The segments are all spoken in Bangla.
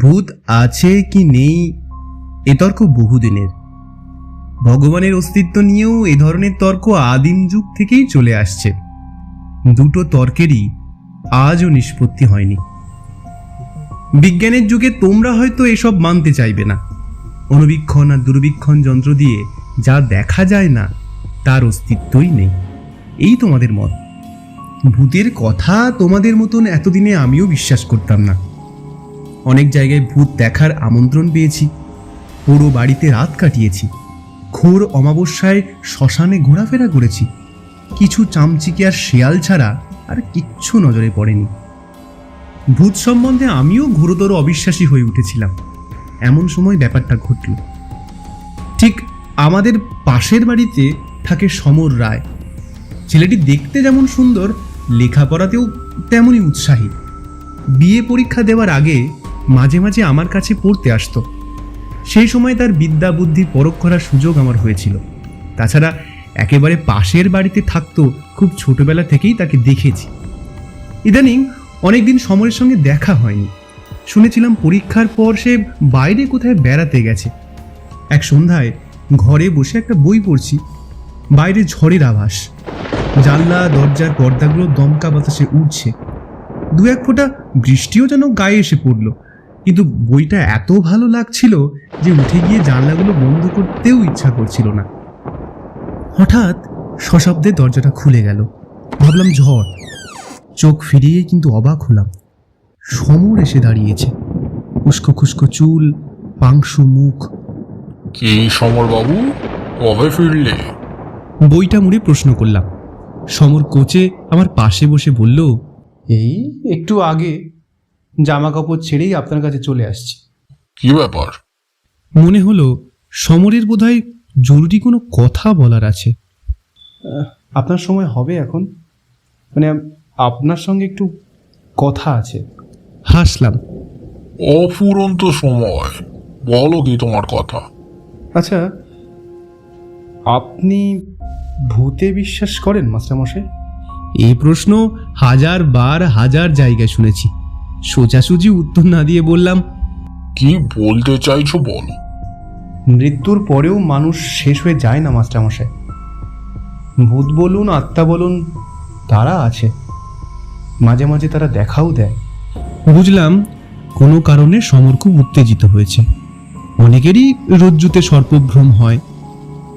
ভূত আছে কি নেই? এ তর্ক বহুদিনের। ভগবানের অস্তিত্ব নিয়েও এ ধরনের তর্ক আদিম যুগ থেকেই চলে আসছে। দুটো তর্কেরই আজও নিষ্পত্তি হয়নি। বিজ্ঞানের যুগে তোমরা হয়তো এসব মানতে চাইবে না। অনুবীক্ষণ আর দূরবীক্ষণ যন্ত্র দিয়ে যা দেখা যায় না, তার অস্তিত্বই নেই। এই তোমাদের মত। ভূতের কথা তোমাদের মতন এতদিনে আমিও বিশ্বাস করতাম না। অনেক জায়গায় ভূত দেখার আমন্ত্রণ পেয়েছি। পুরো বাড়িতে রাত কাটিয়েছি। ঘোর অমাবস্যায় শ্মশানে ঘোরাফেরা করেছি। কিছু চামচিকে আর শেয়াল ছাড়া আর কিচ্ছু নজরে পড়েনি। ভূত সম্বন্ধে আমিও ঘোরতর অবিশ্বাসী হয়ে উঠেছিলাম। এমন সময় ব্যাপারটা ঘটল। ঠিক আমাদের পাশের বাড়িতে থাকে সমর রায়। ছেলেটি দেখতে যেমন সুন্দর, লেখাপড়াতেও তেমনই উৎসাহী। বিয়ে পরীক্ষা দেওয়ার আগে মাঝে মাঝে আমার কাছে পড়তে আসতো। সেই সময় তার বিদ্যা বুদ্ধি পরখ করার সুযোগ আমার হয়েছিল। তাছাড়া একেবারে পাশের বাড়িতে থাকতো খুব ছোটবেলা থেকেই তাকে দেখেছি। ইদানিং অনেকদিন সমরের সঙ্গে দেখা হয়নি। শুনেছিলাম পরীক্ষার পর সে বাইরে কোথায় বেড়াতে গেছে। এক সন্ধ্যায় ঘরে বসে একটা বই পড়ছি। বাইরে ঝড়ের আভাস। জানলা, দরজার পর্দাগুলো দমকা বাতাসে উঠছে দু এক ফোঁটা বৃষ্টিও যেন গায়ে এসে পড়ল। কিন্তু বইটা এত ভালো লাগছিল যে উঠে গিয়ে জানলাগুলো বন্ধ করতেও ইচ্ছা করছিল না। হঠাৎ সশব্দে দরজাটা খুলে গেল। ভাবলাম ঝড়। চোখ ফিরিয়ে কিন্তু অবাক হলাম। সমর এসে দাঁড়িয়েছে। উস্কো খুস্কো চুল পাংশু মুখ। কি সমরবাবু? কবে ফিরলে? বইটা মুড়ে প্রশ্ন করলাম। সমর কোচে আমার পাশে বসে বলল এই একটু আগে জামা কাপড় ছেড়েই আপনার কাছে চলে আসছি। কি ব্যাপার? মনে হলো সমরের বোধহয় জরুরি কোনো কথা বলার আছে। আপনার সময় হবে এখন। মানে আপনার সঙ্গে একটু কথা আছে। হাসলাম। অফুরন্ত সময়। বলো কি তোমার কথা। আচ্ছা আপনি ভূতে বিশ্বাস করেন মাস্টারমশাই? এই প্রশ্ন হাজার বার হাজার জায়গায় শুনেছি। সোজাসুজি উত্তর না দিয়ে বললাম কি বলতে চাইছো বলো? মৃত্যুর পরেও মানুষ শেষ হয়ে যায় না মাস্টারমশাই ভূত বলুন আত্মা বলুন তারা আছে। মাঝে মাঝে তারা দেখাও দেয়। বুঝলাম কোনো কারণে সমর খুব উত্তেজিত হয়েছে। অনেকেরই রজ্জুতে সর্পভ্রম হয়।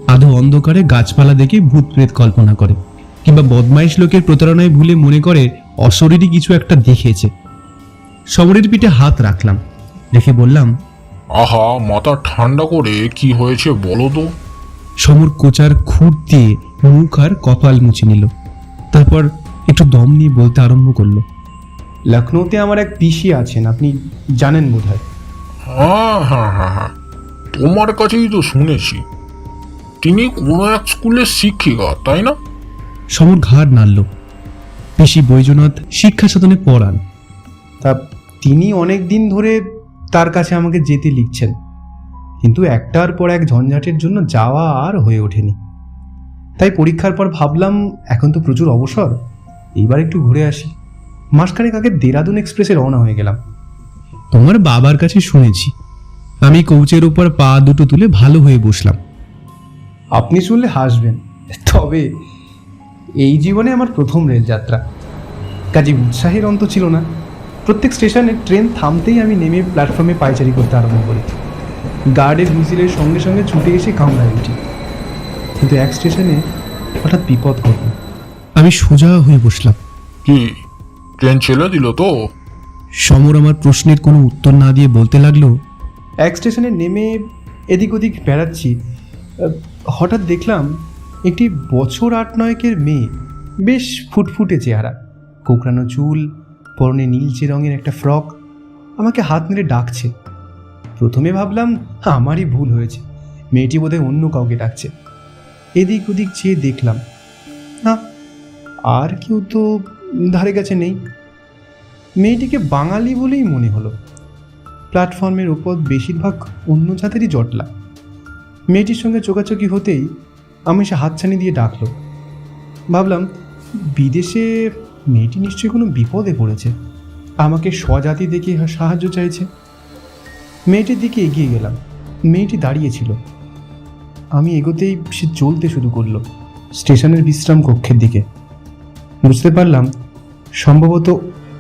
আধো অন্ধকারে গাছপালা দেখে ভূত প্রেত কল্পনা করে কিংবা বদমাইশ লোকের প্রতারণায় ভুলে মনে করে অশরীরই কিছু একটা দেখেছে সমরের পিঠে হাত রাখলাম। রেখে বললাম আহা মাথা ঠান্ডা করে কি হয়েছে বলো তো। সমর কোচার খুঁট দিয়ে মুখ আর কপাল মুছে নিল। তারপর একটু দম নিয়ে বলতে আরম্ভ করল লখনৌতে আমার এক পিসি আছেন আপনি জানেন বোধ হয় হ্যাঁ হ্যাঁ হ্যাঁ হ্যাঁ তোমার কাছেই তো শুনেছি। তিনি কোনো এক স্কুলের শিক্ষিকা তাই না? সমর ঘাড় নাড়ল। পিসি বৈজনাথ শিক্ষা সাধনে পড়ান। তা তিনি অনেক দিন ধরে তার কাছে আমাকে যেতে লিখছেন। কিন্তু একটার পর এক ঝঞ্ঝাটের জন্য যাওয়া আর হয়ে ওঠেনি। তাই পরীক্ষার পর ভাবলাম এখন তো প্রচুর অবসর এইবার একটু ঘুরে আসি। মাসখানেক আগে দেরাদুন এক্সপ্রেসে রওনা হয়ে গেলাম। তোমার বাবার কাছে শুনেছি। আমি কৌচের উপর পা দুটো তুলে ভালো হয়ে বসলাম। আপনি শুনলে হাসবেন তবে এই জীবনে আমার প্রথম রেলযাত্রা। কাজে উৎসাহের অন্ত ছিল না। প্রত্যেক স্টেশনে ট্রেন থামতেই আমি নেমে প্ল্যাটফর্মে পায়চারি করতে আরম্ভ করি। গার্ডের হুইসিলের সঙ্গে সঙ্গে ছুটে এসে কামরায় উঠি কিন্তু এক স্টেশনে হঠাৎ বিপদ ঘটল। আমি সোজা হয়ে বসলাম। কি? ট্রেন ছেড়ে দিল তো? সমর আমার প্রশ্নের কোনো উত্তর না দিয়ে বলতে লাগল এক স্টেশনে নেমে এদিক ওদিক বেড়াচ্ছি। আহ, হঠাৎ দেখলাম একটি বছর আট নয়কের মেয়ে বেশ ফুটফুটে চেহারা। কোকড়ানো চুল পরনে নীলচে রঙের একটা ফ্রক আমাকে হাত মেরে ডাকছে। প্রথমে ভাবলাম আমারই ভুল হয়েছে। মেয়েটি বোধহয় অন্য কাউকে ডাকছে। এদিক ওদিক চেয়ে দেখলাম, না, আর কেউ তো ধারে কাছে নেই। মেয়েটিকে বাঙালি বলেই মনে হলো। প্ল্যাটফর্মের ওপর বেশিরভাগ অন্য জাতেরই জটলা। মেয়েটির সঙ্গে চোকাচোকি হতেই আমি সে হাতছানি দিয়ে ডাকলো। ভাবলাম, বিদেশে মেয়েটি নিশ্চয়ই কোনো বিপদে পড়েছে। আমাকে স্বজাতি দেখে সাহায্য চাইছে। মেয়েটির দিকে এগিয়ে গেলাম। মেয়েটি দাঁড়িয়েছিল আমি এগোতেই সে চলতে শুরু করল স্টেশনের বিশ্রাম কক্ষের দিকে। বুঝতে পারলাম, সম্ভবত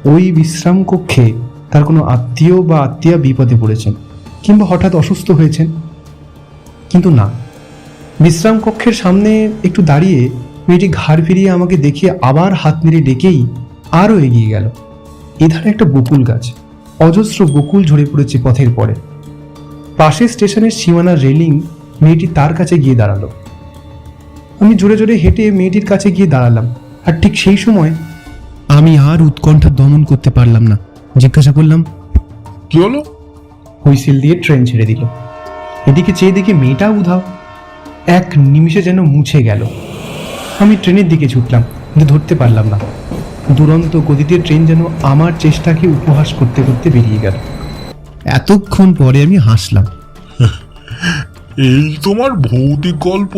ওই বিশ্রাম কক্ষে তার কোনো আত্মীয় বা আত্মীয়া বিপদে পড়েছেন কিংবা হঠাৎ অসুস্থ হয়েছেন। কিন্তু না। বিশ্রাম কক্ষের সামনে একটু দাঁড়িয়ে মেয়েটি ঘাড় ফিরিয়ে আমাকে দেখিয়ে আবার হাত নেড়ে ডেকেই আরও এগিয়ে গেল। এধারে একটা বকুল গাছ অজস্র বকুল ঝরে পড়েছে পথের পরে। পাশে স্টেশনের সীমানার রেলিং মেয়েটি তার কাছে গিয়ে দাঁড়াল। আমি জোরে জোরে হেঁটে মেয়েটির কাছে গিয়ে দাঁড়ালাম আর ঠিক সেই সময় আমি আর উৎকণ্ঠা দমন করতে পারলাম না। জিজ্ঞাসা করলাম কি হলো? হুইসেল দিয়ে ট্রেন ছেড়ে দিল। এদিকে চেয়ে দেখি মেয়েটাও উধাও। এক নিমিষে যেন মুছে গেল। আমি ট্রেনের দিকে ছুটলাম কিন্তু ধরতে পারলাম না। দুরন্ত গতিতে ট্রেন যেন আমার চেষ্টাকে উপহাস করতে করতে বেরিয়ে গেল। এতক্ষণ পরে আমি হাসলাম। এই তোমার ভৌতিক গল্প।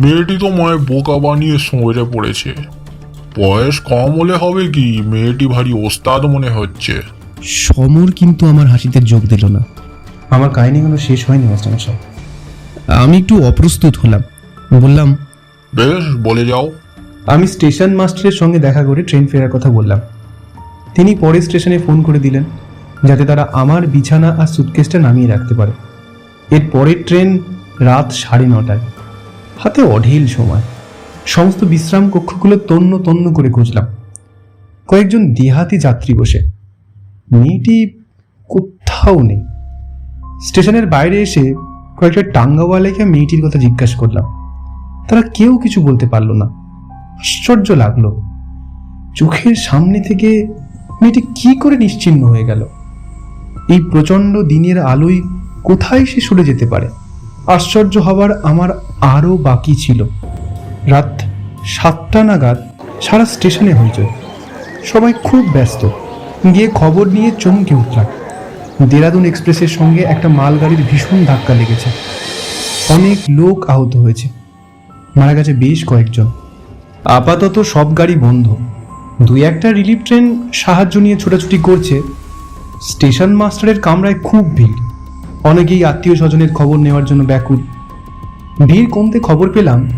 মেয়েটি তোমায় বোকা বানিয়ে সরে পড়েছে। বয়স কম হলে হবে কি? মেয়েটি ভারী ওস্তাদ মনে হচ্ছে। সমর কিন্তু আমার হাসিতে যোগ দিল না। আমার কাহিনীগুলো শেষ হয়নি মাস্টারমশাই। আমি একটু অপ্রস্তুত হলাম। বললাম বেশ, বলে যাও। আমি স্টেশন মাস্টারের সঙ্গে দেখা করে ট্রেন ফেরার কথা বললাম। তিনি পরের স্টেশনে ফোন করে দিলেন, যাতে তারা আমার বিছানা আর সুটকেসটা নামিয়ে রাখতে পারে। এর পরের ট্রেন রাত সাড়ে নটায়। হাতে অঢেল সময়। সমস্ত বিশ্রাম কক্ষগুলো তন্ন তন্ন করে খুঁজলাম কয়েকজন দেহাতি যাত্রী বসে। মেয়েটি কোথাও নেই। স্টেশনের বাইরে এসে কয়েকটা টাঙ্গাওয়ালাকে মেয়েটির কথা জিজ্ঞাসা করলাম। তারা কেউ কিছু বলতে পারল না। আশ্চর্য লাগল। চোখের সামনে থেকে মেয়েটি কি করে নিশ্চিহ্ন হয়ে গেল? এই প্রচণ্ড দিনের আলোয় কোথায় সে সরে যেতে পারে? আশ্চর্য হবার আমার আরও বাকি ছিল। রাত সাতটা নাগাদ সারা স্টেশনে হইচই। সবাই খুব ব্যস্ত। গিয়ে খবর নিয়ে চমকে উঠলাম। দেরাদুন এক্সপ্রেসের সঙ্গে একটা মালগাড়ির ভীষণ ধাক্কা লেগেছে। অনেক লোক আহত হয়েছে। মারা গেছে বেশ কয়েকজন। আপাতত সব গাড়ি বন্ধ। দুই একটা রিলিফ ট্রেন সাহায্য নিয়ে ছোটাছুটি করছে। স্টেশন মাস্টারের কামরায় খুব ভিড়। অনেকেই আত্মীয় স্বজনের খবর নেওয়ার জন্য ব্যাকুল। ভিড় কমতে খবর পেলাম,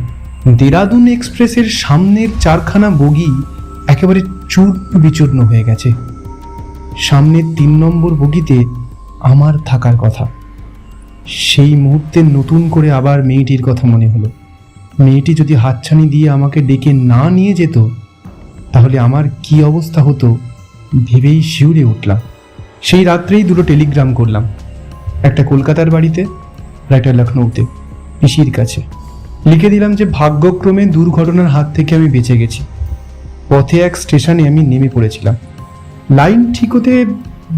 দেরাদুন এক্সপ্রেসের সামনের চারখানা বগি একেবারে চূর্ণ বিচূর্ণ হয়ে গেছে। সামনের তিন নম্বর বগিতে আমার থাকার কথা। সেই মুহূর্তে নতুন করে আবার মেয়েটির কথা মনে হলো। মেয়েটি যদি হাতছানি দিয়ে আমাকে ডেকে না নিয়ে যেত, তাহলে আমার কি অবস্থা হতো ভেবেই শিউরে উঠলাম। সেই রাত্রেই দুটো টেলিগ্রাম করলাম। একটা কলকাতার বাড়িতে আর একটা লখনৌতে, পিসির কাছে। লিখে দিলাম যে ভাগ্যক্রমে দুর্ঘটনার হাত থেকে আমি বেঁচে গেছি। পথে এক স্টেশনে আমি নেমে পড়েছিলাম। লাইন ঠিক হতে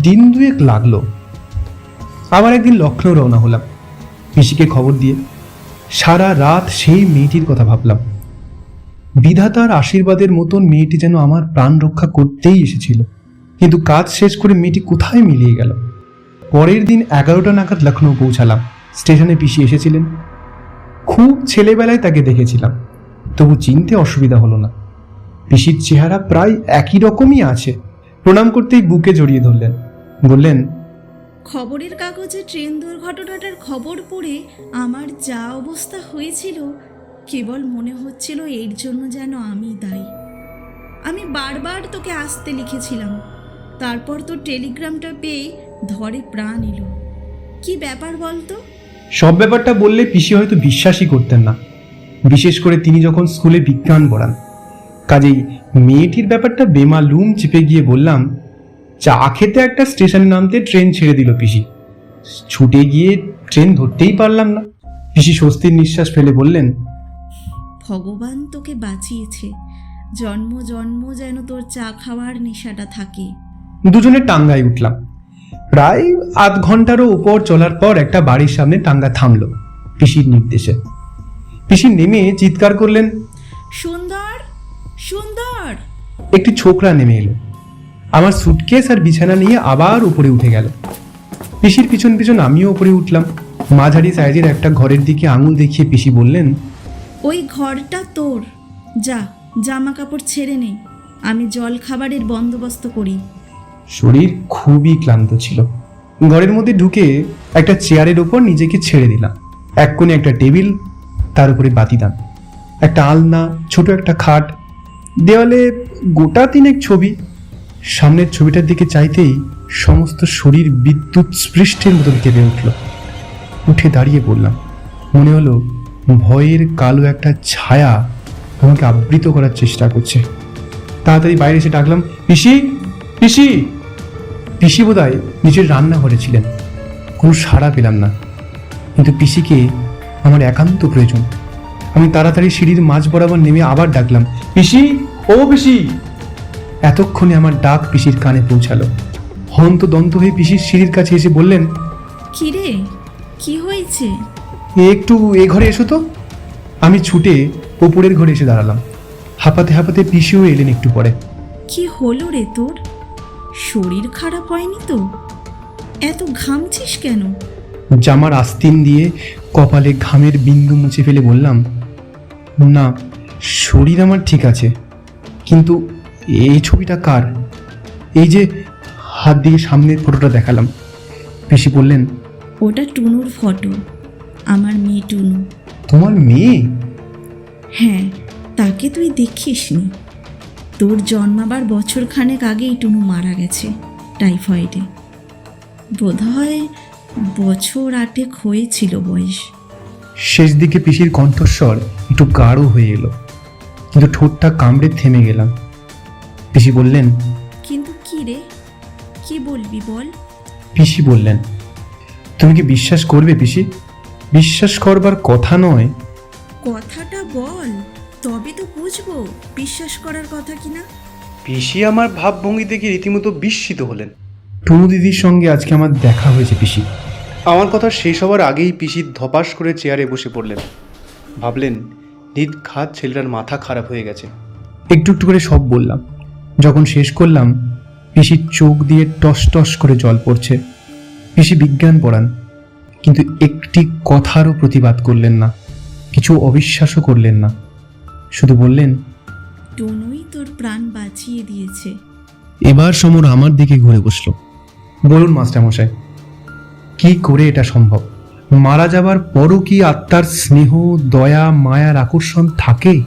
দিন দুয়েক লাগল। আবার একদিন লখনৌ রওনা হলাম। পিসিকে খবর দিয়ে সারা রাত সেই মেয়েটির কথা ভাবলাম। বিধাতার আশীর্বাদের মতন মেয়েটি যেন আমার প্রাণ রক্ষা করতেই এসেছিল। কিন্তু কাজ শেষ করে মেয়েটি কোথায় মিলিয়ে গেল? পরের দিন এগারোটা নাগাদ লখনৌ পৌঁছালাম। স্টেশনে পিসি এসেছিলেন। খুব ছেলেবেলায় তাকে দেখেছিলাম। তবু চিনতে অসুবিধা হলো না। পিসির চেহারা প্রায় একই রকমই আছে। প্রণাম করতেই বুকে জড়িয়ে ধরলেন। বললেন খবরের কাগজে ট্রেন দুর্ঘটনাটার খবর পড়ে আমার যা অবস্থা হয়েছিল, কেবল মনে হচ্ছিল এর জন্য যেন আমি দায়ী। আমি বারবার তোকে আসতে লিখেছিলাম। তারপর তো টেলিগ্রামটা পেয়ে ধরে প্রাণ এলো। কি ব্যাপার বলতো? সব ব্যাপারটা বললে পিসি হয়তো বিশ্বাসই করতেন না। বিশেষ করে তিনি যখন স্কুলে বিজ্ঞান পড়ান। কাজেই মেয়েটির ব্যাপারটা বেমালুম চেপে গিয়ে বললাম চা খেতে একটা স্টেশনে নামতে ট্রেন ছেড়ে দিল পিসি। ছুটে গিয়ে ট্রেন ধরতেই পারলাম না। পিসি স্বস্তির নিঃশ্বাস ফেলে বললেন ভগবান তোকে বাঁচিয়েছে। জন্ম জন্ম যেন তোর চা খাওয়ার নেশাটা থাকে। দুজনে টাঙ্গায় উঠলাম। প্রায় আধ ঘন্টারও উপর চলার পর একটা বাড়ির সামনে টাঙ্গা থামলো পিসির নির্দেশে। পিসি নেমে চিৎকার করলেন সুন্দর সুন্দর! একটি ছোকরা নেমে এলো। আমার সুটকেস আর বিছানা নিয়ে আবার উপরে উঠে গেল। পিসির পিছন পিছন আমিও উপরে উঠলাম। মাঝারি সাইজের একটা ঘরের দিকে আঙুল দেখিয়ে পিসি বললেন ওই ঘরটা তোর। যা জামা কাপড় ছেড়ে নে। আমি জল খাবারের বন্দোবস্ত করি। শরীর খুবই ক্লান্ত ছিল। ঘরের মধ্যে ঢুকে একটা চেয়ারের ওপর নিজেকে ছেড়ে দিলাম। এক কোণে একটা টেবিল তার উপরে বাতি বাতিদান। একটা আলনা ছোট একটা খাট দেওয়ালে গোটা তিনেক ছবি। সামনের ছবিটার দিকে চাইতেই সমস্ত শরীর বিদ্যুৎ স্পৃষ্টের মতন কেঁপে উঠল। উঠে দাঁড়িয়ে পড়লাম। মনে হলো ভয়ের কালো একটা ছায়া আমাকে আবৃত করার চেষ্টা করছে। তাড়াতাড়ি বাইরে এসে ডাকলাম, পিসি পিসি! পিসি বোধহয় নিজের রান্নাঘরে ছিলেন। কোনো সাড়া পেলাম না। কিন্তু পিসিকে আমার একান্ত প্রয়োজন। আমি তাড়াতাড়ি সিঁড়ির মাঝ বরাবর নেমে আবার ডাকলাম, পিসি, ও পিসি এতক্ষণে আমার ডাক পিসির কানে পৌঁছালো। হন্ত দন্ত হয়ে পিসির সিঁড়ির কাছে এসে বললেন কি রে কি হয়েছে? একটু এ ঘরে এসো তো। আমি ছুটে ওপরের ঘরে এসে দাঁড়ালাম। হাঁপাতে হাঁপাতে পিসিও এলেন একটু পরে। কি হলো রে তোর? শরীর খারাপ হয়নি তো? এত ঘামছিস কেন? জামার আস্তিন দিয়ে কপালে ঘামের বিন্দু মুছে ফেলে বললাম না শরীর আমার ঠিক আছে কিন্তু এই ছবিটা কার? এই যে হাত দিয়ে সামনের ফটোটা দেখালাম। পিসি বললেন ওটা টুনুর ফটো। আমার মেয়ে টুনু। তোমার মেয়ে? হ্যাঁ তাকে তুই দেখিসনি। তোর জন্মাবার বছর খানেক আগেই টুনু মারা গেছে টাইফয়েডে। বোধহয় বছর আটেক হয়েছিল বয়স। শেষ দিকে পিসির কণ্ঠস্বর একটু গাঢ় হয়ে এলো। কিন্তু ঠোঁটটা কামড়ে থেমে গেলাম। পিসি বললেন কিন্তু কি রে? কি বলবি বল? পিসি বললেন তুমি কি বিশ্বাস করবে পিসি? বিশ্বাস করবার কথা নয়। কথাটা বল তবে তো বুঝব বিশ্বাস করার কথা কিনা পিসি আমার ভাবভঙ্গি দেখে রীতিমতো বিস্মিত হলেন। টুনু দিদির সঙ্গে আজকে আমার দেখা হয়েছে পিসি। আমার কথা শেষ হওয়ার আগেই পিসি ধপাস করে চেয়ারে বসে পড়লেন। ভাবলেন নির্ঘাত ছেলেটার মাথা খারাপ হয়ে গেছে। একটু একটু করে সব বললাম। যখন শেষ করলাম পিসির চোখ দিয়ে টস টস করে জল পড়ছে। পিসি বিজ্ঞান পড়ান কিন্তু একটি কথারও প্রতিবাদ করলেন না কিছু অবিশ্বাসও করলেন না। শুধু বললেন টুনুই তোর প্রাণ বাঁচিয়ে দিয়েছে। এবার সমর আমার দিকে ঘুরে বসল। বলুন মাস্টারমশাই কি করে এটা সম্ভব? মারা যাবার পরও কি আত্মার স্নেহ দয়া মায়ার আকর্ষণ থাকে?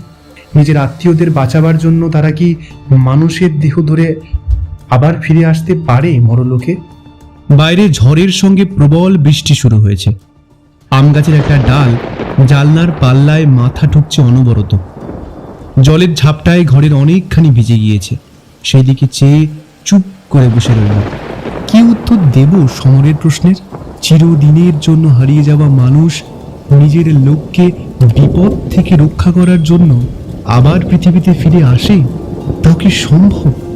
নিজের আত্মীয়দের বাঁচাবার জন্য তারা কি মানুষের দেহ ধরে আবার ফিরে আসতে পারে মরলোকে? বাইরে ঝড়ের সঙ্গে প্রবল বৃষ্টি শুরু হয়েছে। আম গাছের একটা ডাল জালনার পাল্লায় মাথা ঠুকছে অনবরত। জলের ঝাপটায় ঘরের অনেকখানি ভিজে গিয়েছে। সেই দিকে চেয়ে চুপ করে বসে রইল। কি উত্তর দেব সমরের প্রশ্নের? চিরদিনের জন্য হারিয়ে যাওয়া মানুষ নিজের লোককে বিপদ থেকে রক্ষা করার জন্য আবার পৃথিবীতে ফিরে আসে? তা কি সম্ভব?